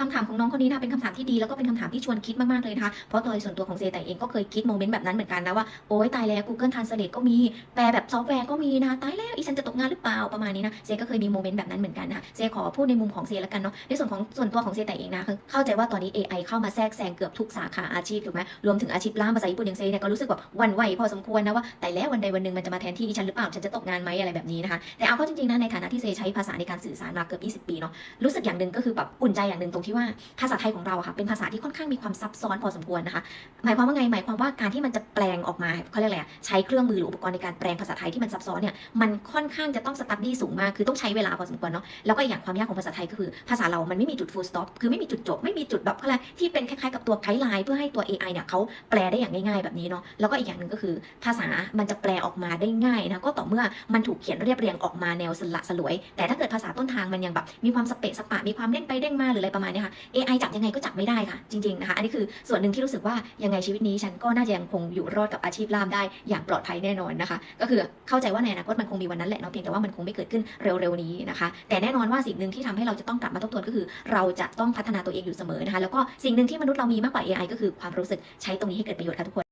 คำถามของน้องคนนี้นะเป็นคำถามที่ดีแล้วก็เป็นคำถามที่ชวนคิดมากๆเลยนะคะเพราะโดยส่วนตัวของเซแต่เองก็เคยคิดโมเมนต์แบบนั้นเหมือนกันนะว่าโอ๊ยตายแล้ว Google Translate ก็มีแปลแบบซอฟต์แวร์ก็มีนะตายแล้วอีฉันจะตกงานหรือเปล่าประมาณนี้นะเซก็เคยมีโมเมนต์แบบนั้นเหมือนกันนะคะเซขอพูดในมุมของเซแล้วกันเนาะในส่วนของส่วนตัวของเซแต่เองนะคือเข้าใจว่าตอนนี้ AI เข้ามาแทรกแซงเกือบทุกสาขาอาชีพถูกไหมรวมถึงอาชีพล่ามภาษาญี่ปุ่นอย่างเซเนี่ยก็รู้สึกแบบวันไหวพอสมควรนะว่าแต่แล้ววันใดวันหนึ่งมันจะมาแทนที่ดิฉันหรือเปล่าฉันจะตกงานไหมอะไรแบบนี้นะคะแต่เอาเข้าจริงๆนะในฐานะที่เซใช้ภาษาในการสื่อสารมาเกือบ 20 ปีเนาะรู้สึกอย่างหนึ่งก็คือแบบอุ่นใจอย่างหนึ่งตรงที่ว่าภาษาไทยของเราค่ะเป็นภาษาที่ค่อนข้างมีความซับซ้อนพอสมควรนะคะ หมายความว่าไงหมายความว่าการที่มันจะแปลงออกมาเขาเรียกอะไรใช้เครื่องมือหรืออุปกรณ์ในการแปลงภาษาไทยที่มันซับซ้อนเนี่ยมันค่อนข้างจะต้องสตัดดี้สูงมากคือต้องใช้เวลาพอสมควรเนาะแล้วก็อย่างความยากของภาษาไทยก็คือภาษาเรามันไม่มีจุด full stop คือไม่มีจุดจบไม่มีจุดแบบอะไรที่เป็นคล้ายๆกับตัวไกด์ไลน์เพื่อให้ตัว AI เนี่ยเขาแปลได้อย่างง่ายๆแบบนี้เนาะแล้วก็อีกอย่างหนึ่งก็คือ ภาษามันจะแปลออกมาได้ง่ายนะก็ต่อเมื่อมันถูกเขียนเรียบเรียงออกมาแนวสละสลวย แต่ถ้าเกิดภาษาต้นทางมันยังแบบมีความสเปะสปะมีความเด้งไปเด้งมาหรืออะไรประมาณเนะคะ AI จับยังไงก็จับไม่ได้ค่ะ จริงๆนะคะ อันนี้คือส่วนหนึ่งที่รู้สึกว่ายังไงชีวิตนี้ฉันก็น่าจะยังคงอยู่รอดกับอาชีพล่ามได้อย่างปลอดภัยแน่นอนนะคะ ก็คือเข้าใจว่าในอนาคตมันคงมีวันนั้นแหละเนาะเพียงแต่ว่ามันคงไม่เกิดขึ้นเร็วๆนี้นะคะ แต่แน่นอนว่าสิ่งหนึ่งที่ทำให้เราจะต้องกลับมาทบทวนก็คือ เราจะต้องพัฒนาตัวเองอยู่เสมอนะคะ แล้วก็สิ่งหนึ่งที่มนุษย์เรามีมากกว่า AI ก็คือความรู้สึกใช้ตรงนี้ให้เกิดประโยชน์ค่ะทุกคน